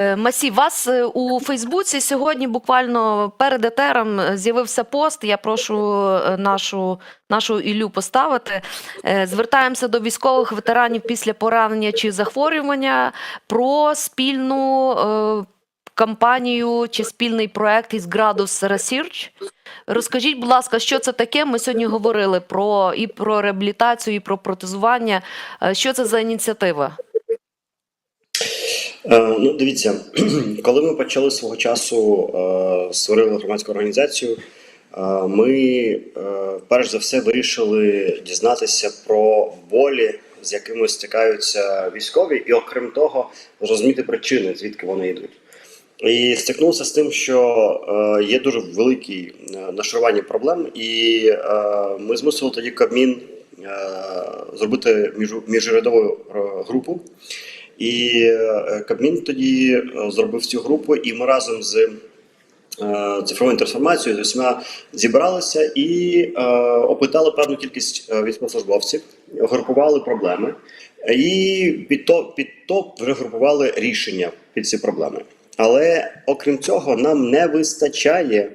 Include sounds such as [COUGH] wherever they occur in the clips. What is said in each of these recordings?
Е, Масі, вас е, у Фейсбуці сьогодні буквально перед етером е, з'явився пост. Я прошу нашу, нашу Іллю поставити. Звертаємося до військових ветеранів після поранення чи захворювання про спільну кампанію чи спільний проект із Gradus Research. Розкажіть, будь ласка, що це таке? Ми сьогодні говорили про і про реабілітацію, і про протезування. Що це за ініціатива? Е, Ну, дивіться, [CLEARS THROAT] коли ми почали свого часу е, створили громадську організацію, е, ми перш за все вирішили дізнатися про болі, з якими стикаються військові, і окрім того, зрозуміти причини, звідки вони йдуть. І стикнувся з тим, що є дуже великі нашарування проблем, і ми змусили тоді Кабмін зробити міжу- міжурядову групу. І е, Кабмін тоді е, зробив цю групу, і ми разом з е, цифровою трансформацією з усіма зібралися і опитали певну кількість військовослужбовців, групували проблеми, і під то, під то вже рішення під ці проблеми. Але окрім цього, нам не вистачає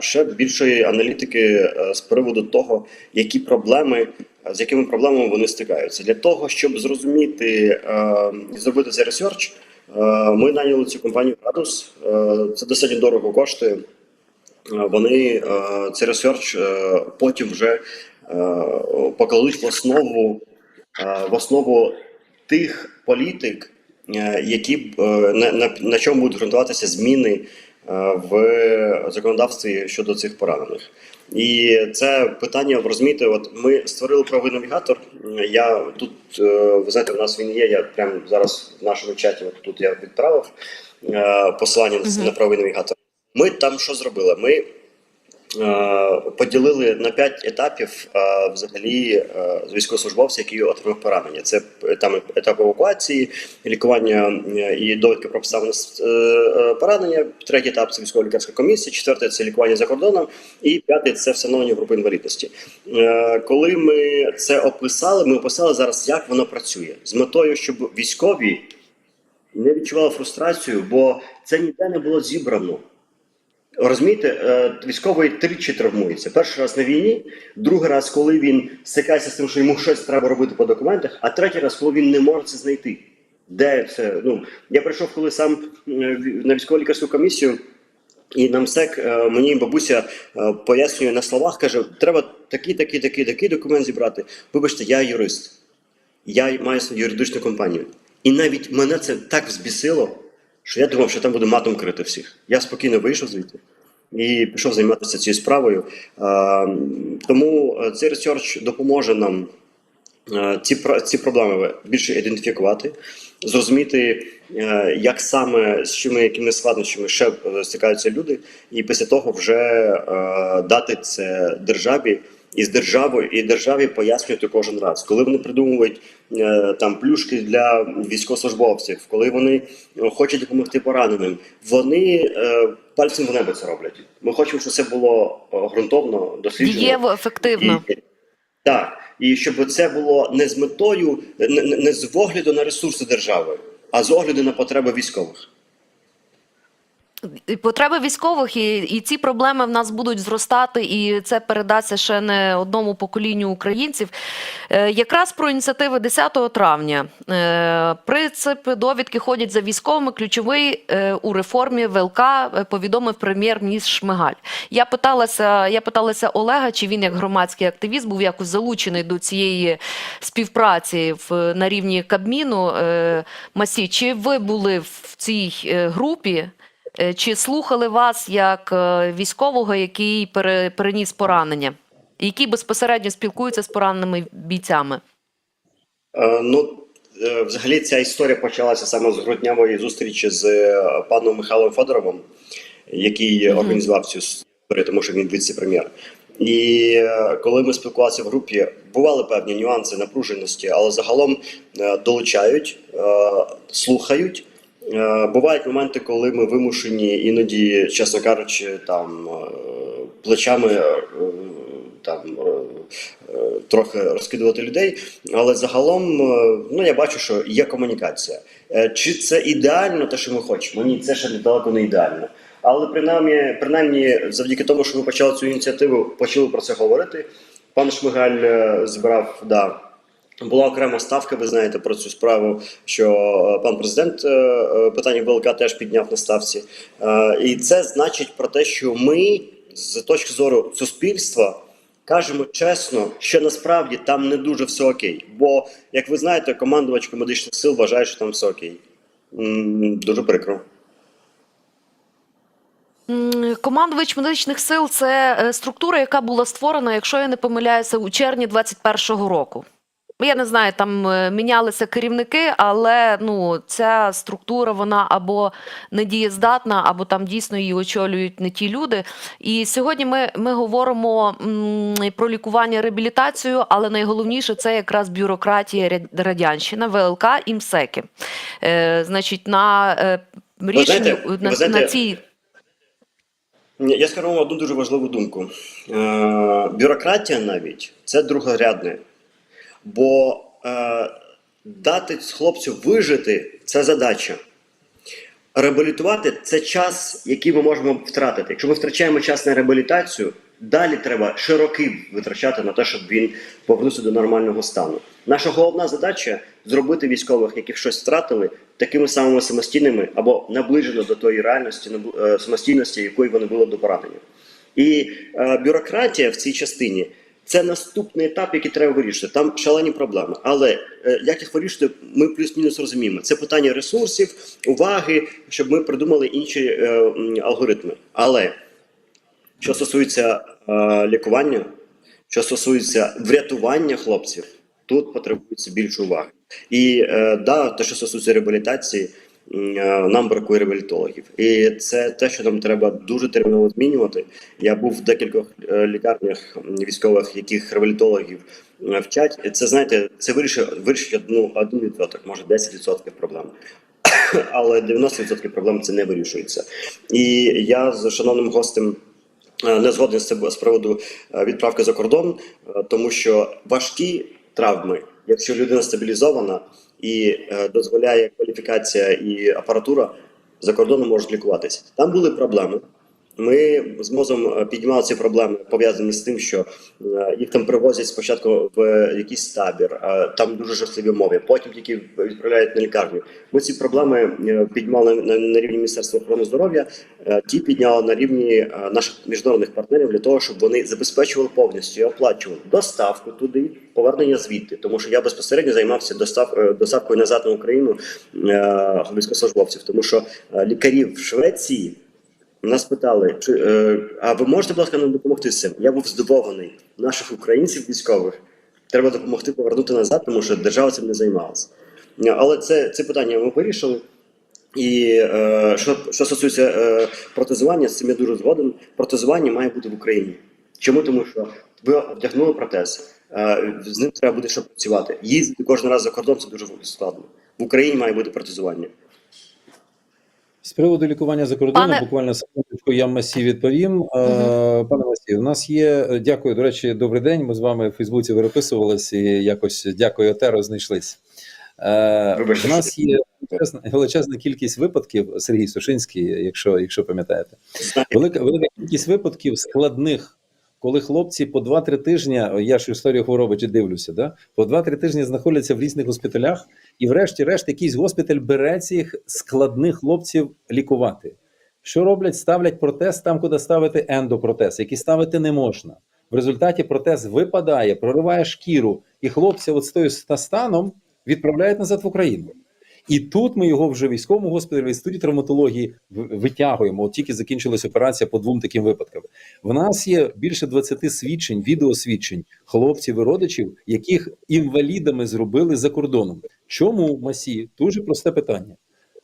ще більшої аналітики з приводу того, які проблеми, з якими проблемами вони стикаються. Для того, щоб зрозуміти е, і зробити цей ресерч, е, ми наняли цю компанію. Е, Це достатньо дорого коштує. Е, Вони е, цей ресерч е, потім вже е, покладуть в основу е, в основу тих політик, е, які е, на, на, на чому будуть ґрунтуватися зміни е, в законодавстві щодо цих поранених. І це питання розумієте, от ми створили правовий навігатор. Я тут е, ви знаєте, у нас він є. Я прямо зараз в нашому чаті. От тут я відправив е, посилання на- на правовий навігатор. Ми там що зробили? Ми поділили на п'ять етапів е, взагалі е, з військовослужбовця, які отримав поранення. Це е, там етап евакуації, лікування е, і довідки про обставини е, е, поранення. Третій етап це військова лікарська комісія, четвертий це лікування за кордоном, і п'ятий це встановлення групи інвалідності. Е, Коли ми це описали, ми описали зараз, як воно працює з метою, щоб військові не відчували фрустрацію, бо це ніде не було зібрано. Розумієте, е, військовий тричі травмується. Перший раз на війні, другий раз, коли він стикається з тим, що йому щось треба робити по документах, а третій раз, коли він не може це знайти. Де це? Ну я прийшов, коли сам е, на військово лікарську комісію. І нам СЕК, е, мені бабуся пояснює на словах, каже: треба такий, такий, такий, такий документ зібрати. Вибачте, я юрист, я маю свою юридичну компанію. І навіть мене це так взбісило, що я думав, що там буду матом крити всіх. Я спокійно вийшов звідти і пішов займатися цією справою. Тому е, цей ресерч допоможе нам е, ці, ці проблеми більше ідентифікувати, зрозуміти, е, як саме з чими якими складнощами ще стикаються люди, і після того вже дати це державі. І з державою і державі пояснювати кожен раз, коли вони придумують е, там плюшки для військовослужбовців, коли вони е, хочуть допомогти пораненим, вони е, пальцем в небо це роблять. Ми хочемо, щоб це було ґрунтовно досліджено. Дієво, ефективно. І, так, і щоб це було не з метою, не, не- не з огляду на ресурси держави, а з огляду на потреби військових. Потреби військових і, і ці проблеми в нас будуть зростати, і це передасться ще не одному поколінню українців. Е, якраз про ініціативи 10 травня. Е, принципи довідки ходять за військовими. Ключовий е, у реформі ВЛК е, повідомив прем'єр-міністр Шмигаль. Я питалася, я питалася Олега, чи він як громадський активіст був якось залучений до цієї співпраці в на рівні Кабміну. Е, Масі, чи ви були в цій е, групі? Е, Чи слухали вас як е, військового, який переніс поранення, який безпосередньо спілкується з пораненими бійцями? Е, ну, взагалі, ця історія почалася саме з груднявої зустрічі з паном Михайлом Федоровим, який Мгм. організував цю історію, тому що він віце-прем'єр. І коли ми спілкувалися в групі, бували певні нюанси напруженості, але загалом долучають, слухають. Е, Бувають моменти, коли ми вимушені іноді, чесно кажучи, там е, плечами е, там трохи розкидувати людей. Але загалом, ну я бачу, що є комунікація. Чи це ідеально, те, що ми хочемо? Ні, це ще далеко не ідеально. Але принаймні, принаймні, завдяки тому, що ми почали цю ініціативу, почали про це говорити. Пан Шмигаль збирав да. Була окрема ставка, ви знаєте про цю справу, що е, пан президент е, е, питання ВЛК теж підняв на ставці. І це значить про те, що ми з точки зору суспільства кажемо чесно, що насправді там не дуже все окей. Бо, як ви знаєте, командувачка медичних сил вважає, що там все окей. Дуже прикро. Командувач медичних сил це структура, яка була створена, якщо я не помиляюся, у червні 21-го року. Я не знаю, там е, мінялися керівники, але ну ця структура вона або недієздатна, або там дійсно її очолюють не ті люди. І сьогодні ми, ми говоримо м, про лікування, реабілітацію, але найголовніше це якраз бюрократія радянщина, ВЛК і МСЕКи. Е, значить, на е, знаєте, на, на цій Я скажу вам одну дуже важливу думку. Е, бюрократія навіть це другорядне. Бо е, дати хлопцю вижити це задача. Реабілітувати це час, який ми можемо втратити. Якщо ми втрачаємо час на реабілітацію, далі треба широкий витрачати на те, щоб він повернувся до нормального стану. Наша головна задача зробити військових, які щось втратили, такими самими самостійними або наближено до тої реальності е, самостійності, якої вони були до поранення. І е, бюрократія в цій частині це наступний етап, який треба вирішити. Там шалені проблеми. Але е, як їх вирішити, ми плюс-мінус розуміємо. Це питання ресурсів, уваги, щоб ми придумали інші е, алгоритми. Але що стосується е, лікування, що стосується врятування хлопців, тут потребується більше уваги. І е, да, те, що стосується реабілітації, нам бракує реабілітологів. І це те, що нам треба дуже терміново змінювати. Я був в декількох е, лікарнях військових, яких реабілітологів е, вчать. Це знаєте, це вирішить, вирішить одну один відсоток, може 10% проблем. [COUGHS] Але 90% проблем це не вирішується. І я з шановним гостем е, не згоден з цим з приводу е, відправки за кордон, е, тому що важкі травми, якщо людина стабілізована і е, дозволяє кваліфікація і апаратура, за кордоном можуть лікуватися. Там були проблеми. Ми з мозом е, піднімали ці проблеми, пов'язані з тим, що е, їх там привозять спочатку в якийсь табір, там дуже жахливі умови, потім тільки відправляють на лікарню. Ми ці проблеми е, піднімали на, рівні Міністерства охорони здоров'я, е, ті підняли на рівні наших міжнародних партнерів для того, щоб вони забезпечували повністю і оплачували доставку туди, повернення звідти. Тому що я безпосередньо займався достав, доставкою назад на Україну військовослужбовців, тому що е, лікарі в Швеції. Нас питали, чи е, а ви можете, будь ласка, нам допомогти з цим? Я був здивований. Наших українців військових треба допомогти повернути назад, тому що держава цим не займалася. Але це, це питання ми вирішили. І е, що, що стосується е, протезування, з цим я дуже згоден. Протезування має бути в Україні. Чому? Тому що ви вдягнули протез, е, з ним треба буде ще працювати. Їздити кожен раз за кордон це дуже складно. В Україні має бути протезування. З приводу лікування за кордоном, Пане- буквально секундочку, я Масі відповім. Угу. Пане Масі, у нас є. е, Дякую. До речі, добрий день. Ми з вами в Фейсбуці переписувались і якось дякую, Отеро, знайшлись. Е, Вибачте, у нас є величезна, величезна кількість випадків, Сергій Сушинський, якщо, якщо пам'ятаєте, велика, велика кількість випадків складних, коли хлопці по 2-3 тижні, я ж історію хвороби дивлюся, да? по 2-3 тижні знаходяться в різних госпіталях, і врешті-решт якийсь госпіталь бере цих складних хлопців лікувати. Що роблять? Ставлять протез там, куди ставити ендопротез, який ставити не можна. В результаті протез випадає, прориває шкіру, і хлопця от з тою станом відправляють назад в Україну. І тут ми його вже в військовому госпіталі, в інституті травматології витягуємо. От тільки закінчилась операція по двом таким випадкам. В нас є більше 20 свідчень, відеосвідчень хлопців і родичів, яких інвалідами зробили за кордоном. Чому масі? Дуже просте питання.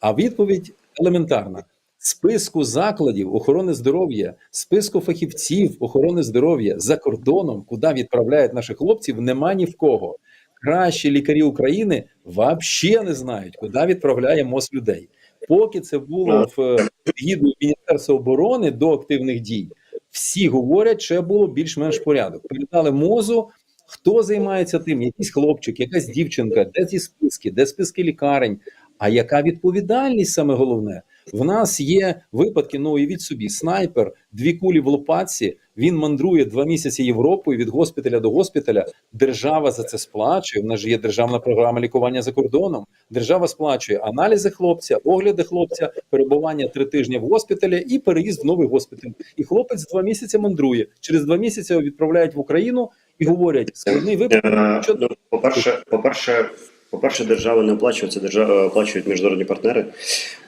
А відповідь елементарна: списку закладів охорони здоров'я, списку фахівців охорони здоров'я за кордоном, куди відправляють наших хлопців, нема ні в кого. Кращі лікарі України взагалі не знають, куди відправляє МОЗ людей. Поки це було в е, гіду Міністерства оборони до активних дій, всі говорять, що було більш-менш порядок. Передали мозу. Хто займається тим? Якийсь хлопчик, якась дівчинка, де ці списки, де списки лікарень. А яка відповідальність саме головне? В нас є випадки, ну уявіть собі, снайпер, дві кулі в лопатці. Він мандрує два місяці Європою від госпіталя до госпіталя. Держава за це сплачує. В нас ж є державна програма лікування за кордоном. Держава сплачує аналізи хлопця, огляди хлопця, перебування три тижні в госпіталі і переїзд в новий госпіталь. І хлопець два місяці мандрує. Через два місяці його відправляють в Україну і говорять: складний випадок. Е, Що ну, по-перше, по-перше, держава не оплачує, це держава оплачують міжнародні партнери.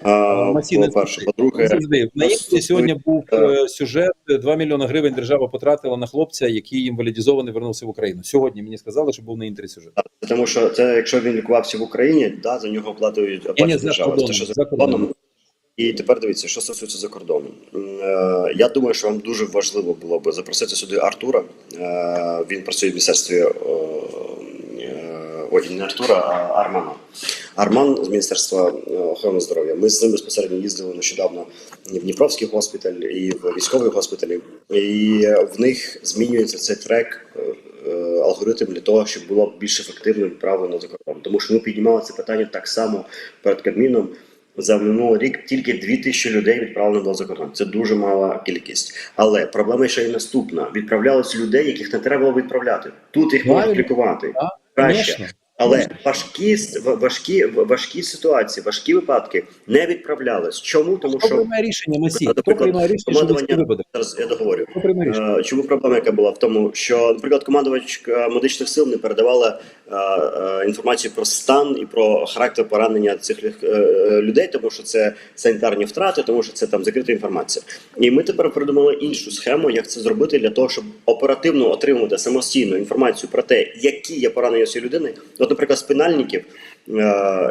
А, по-перше, по-друге, Не завжди. В наїзді сьогодні був е, сюжет. 2 мільйони гривень держава потратила на хлопця, який інвалідізований вернувся в Україну. Сьогодні мені сказали, що був на інтері сюжет. тому що це якщо він лікувався в Україні, да, за нього оплатують оплачує держава. Те, що за кордоном. І тепер дивіться, що стосується за кордоном. Е, Я думаю, що вам дуже важливо було б запросити сюди Артура. Е, Він працює в міністерстві е, е, ой, не Артура, а Армана. Арман з Міністерства е, охорони здоров'я. Ми з ним безпосередньо їздили нещодавно і в Дніпровський госпіталь, і в військовий госпіталі. І в них змінюється цей трек. е, е, Алгоритм для того, щоб було більш ефективно відправлено за кордон. Тому що ми піднімали це питання так само перед Кабміном. За минулий рік тільки 2 тисячі людей відправлено було за кордон. Це дуже мала кількість. Але проблема ще й наступна: відправлялось людей, яких не треба було відправляти. Тут їх можуть лікувати краще. Але важкі важкі важкі ситуації, важкі випадки не відправлялись. Чому? Тому що приймає рішення Масі? Приймає рішення, командування- зараз я договорю. Е, Чому проблема, яка була в тому, що, наприклад, командувач е, медичних сил не передавала інформацію про стан і про характер поранення цих е, е, людей, тому що це санітарні втрати, тому що це там закрита інформація. І ми тепер придумали іншу схему, як це зробити для того, щоб оперативно отримувати самостійно інформацію про те, які є поранення цієї людини. От, наприклад, спинальників е,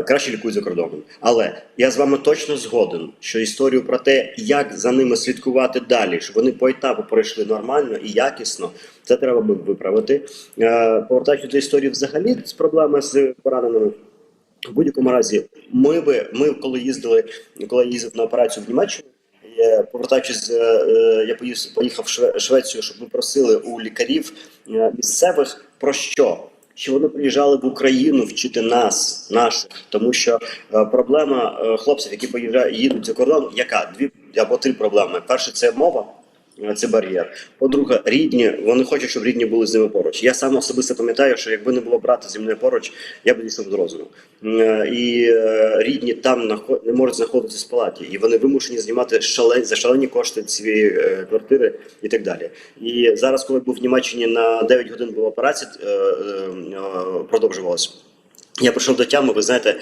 краще лікують за кордоном. Але я з вами точно згоден, що історію про те, як за ними слідкувати далі, щоб вони по етапу пройшли нормально і якісно, це треба би виправити. Е, Повертаючись до історії взагалі з проблеми з пораненими. В будь-якому разі, ми би ми, коли їздили, коли я їздив на операцію в Німеччину, е, повертаючись, е, е, я поїхав, в Швецію, щоб ми просили у лікарів е, місцевих про що? Чи вони приїжджали в Україну вчити нас, наших, тому що е, проблема е, хлопців, які поїжджають їдуть за кордон, яка дві або три проблеми. Перше це мова. Е, Це бар'єр. По-друге, рідні, вони хочуть, щоб рідні були з ними поруч. Я сам особисто пам'ятаю, що якби не було брата зі мною поруч, я б дійшов до розуму. Е, І е, рідні там не можуть знаходитися в палаті, і вони вимушені знімати шалені, за шалені кошти ці е, квартири і так далі. І зараз, коли був в Німеччині на 9 годин була операція, продовжувалася. Я прийшов до тями, ви знаєте, е,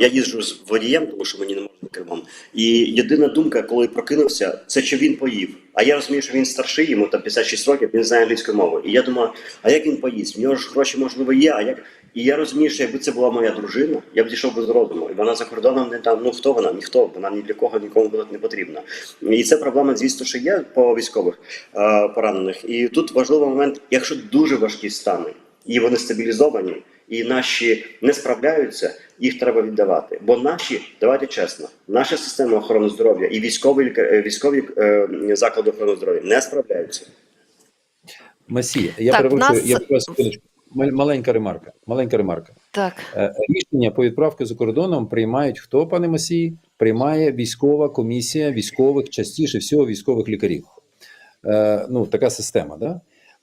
я їжджу з водієм, тому що мені не можна кермом. І єдина думка, коли прокинувся, це що він поїв. А я розумію, що він старший, йому там 56 років, він знає англійську мову. І я думаю, а як він поїсть? В нього ж гроші можливо є. А як і я розумію, що якби це була моя дружина, я б дійшов без розуму. І вона за кордоном не там. Ну хто вона? Ніхто, вона ні для кого нікому була не потрібна. І це проблема, звісно, що є по військових е, поранених. І тут важливий момент, якщо дуже важкі стани, і вони стабілізовані, і наші не справляються, їх треба віддавати. Бо наші, давайте чесно, наша система охорони здоров'я і військові е, військові е, заклади охорони здоров'я не справляються. Масі, я Так, перепрошую, нас- я Маленька ремарка. Маленька ремарка. Так. Е, Рішення по відправці за кордоном приймають хто, пане Масій? Приймає військова комісія військових, частіше всього військових лікарів. Е, ну, така система. Да?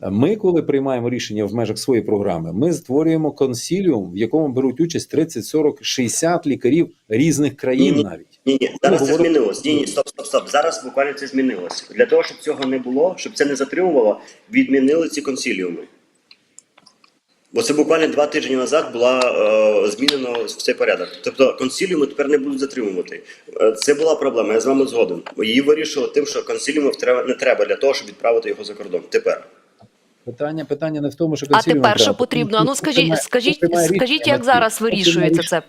Ми, коли приймаємо рішення в межах своєї програми, ми створюємо консіліум, в якому беруть участь 30, 40, 60 лікарів різних країн Ні-ні. навіть. Ні, ні, зараз це говоримо- змінилось. Ні, ні, стоп, стоп, стоп. Зараз буквально це змінилось. Для того, щоб цього не було, щоб це не затримувало, відмінили ці консіліуми. Бо це буквально два тижні назад була е, змінено в цей порядок. Тобто консіліуми тепер не будуть затримувати. Е, це була проблема, я з вами згоден. Її вирішили тим, що консіліумів треба не треба для того, щоб відправити його за кордон. Тепер. Питання, питання не в тому, що А тепер що потрібно? А ну скажіть, скажіть, скажіть, як зараз вирішується це?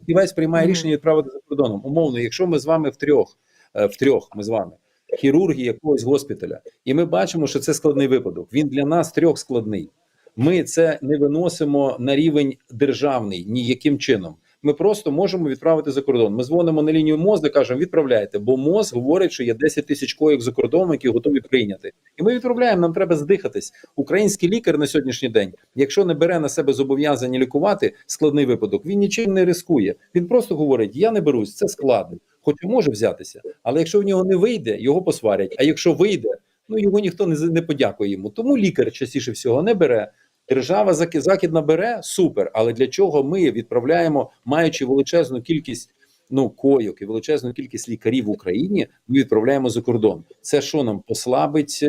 Фахівець приймає рішення відправити за кордоном. Умовно, якщо ми з вами втрьох, е, втрьох ми з вами, хірурги якогось госпіталя, і ми бачимо, що це складний випадок. Він для нас трьох складний. Ми це не виносимо на рівень державний ніяким чином. Ми просто можемо відправити за кордон. Ми дзвонимо на лінію МОЗ і кажемо, відправляйте, бо МОЗ говорить, що є 10 тисяч коїв за кордоном, які готові прийняти. І ми відправляємо. Нам треба здихатись. Український лікар на сьогоднішній день, якщо не бере на себе зобов'язання лікувати складний випадок, він нічим не рискує. Він просто говорить: я не берусь, це складно. Хоча може взятися, але якщо в нього не вийде, його посварять. А якщо вийде, ну його ніхто не не подякує йому. Тому лікар частіше всього не бере. Держава західна бере супер. Але для чого ми відправляємо, маючи величезну кількість ну койок і величезну кількість лікарів в Україні, ми відправляємо за кордон. Це що нам послабить е,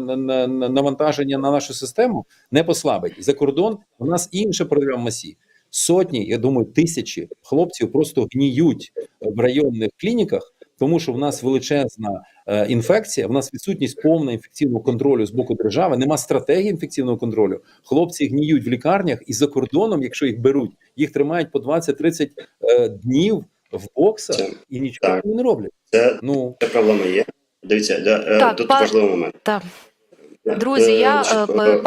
на- на- на- навантаження на нашу систему? Не послабить за кордон. У нас інша проблема масі. Сотні, я думаю, тисячі хлопців просто гніють в районних клініках, тому що в нас величезна е, інфекція, в нас відсутність повного інфекційного контролю з боку держави, нема стратегії інфекційного контролю. Хлопці гніють в лікарнях і за кордоном, якщо їх беруть, їх тримають по 20-30 е, днів в боксах Це- і нічого так. не роблять. Це, Ну це проблема є. Дивіться, да, е, Так, тут пан- важливий момент. Так. Друзі, Е, я значить, е, е,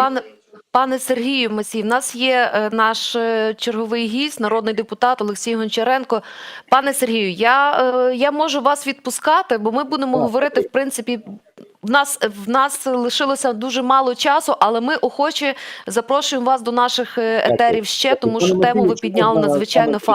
пане. Сергію Масій, в нас є е, наш е, черговий гість, народний депутат Олексій Гончаренко. Пане Сергію, я, е, я можу вас відпускати, бо ми будемо говорити, в принципі, в нас, в нас лишилося дуже мало часу, але ми охоче запрошуємо вас до наших етерів ще, тому що тему ви підняли надзвичайно саме